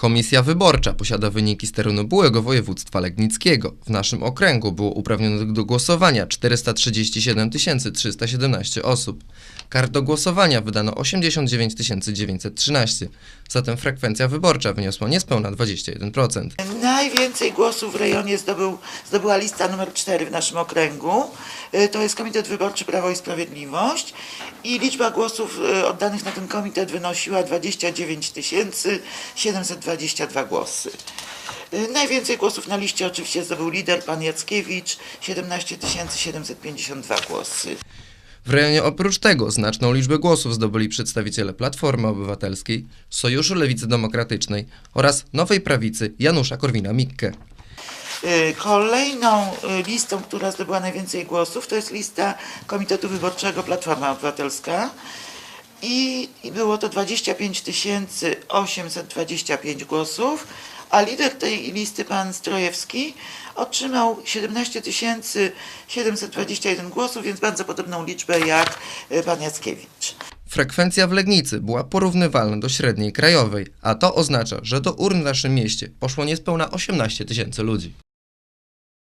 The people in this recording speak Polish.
Komisja wyborcza posiada wyniki z terenu byłego województwa legnickiego. W naszym okręgu było uprawnionych do głosowania 437 317 osób. Kart do głosowania wydano 89 913. Zatem frekwencja wyborcza wyniosła niespełna 21%. Najwięcej głosów w rejonie zdobył, zdobyła lista numer 4 w naszym okręgu. Y, To jest Komitet Wyborczy Prawo i Sprawiedliwość i liczba głosów y, oddanych na ten komitet wynosiła 29 722 głosy. Y, Najwięcej głosów na liście oczywiście zdobył lider pan Jackiewicz 17 752 głosy. W rejonie oprócz tego znaczną liczbę głosów zdobyli przedstawiciele Platformy Obywatelskiej, Sojuszu Lewicy Demokratycznej oraz Nowej Prawicy Janusza Korwina-Mikke. Y, Kolejną y, listą, która zdobyła najwięcej głosów, to jest lista Komitetu Wyborczego Platforma Obywatelska. I, było to 25 825 głosów, a lider tej listy, pan Strojewski, otrzymał 17 721 głosów, więc bardzo podobną liczbę jak y, pan Jackiewicz. Frekwencja w Legnicy była porównywalna do średniej krajowej, a to oznacza, że do urn w naszym mieście poszło niespełna 18 tysięcy ludzi.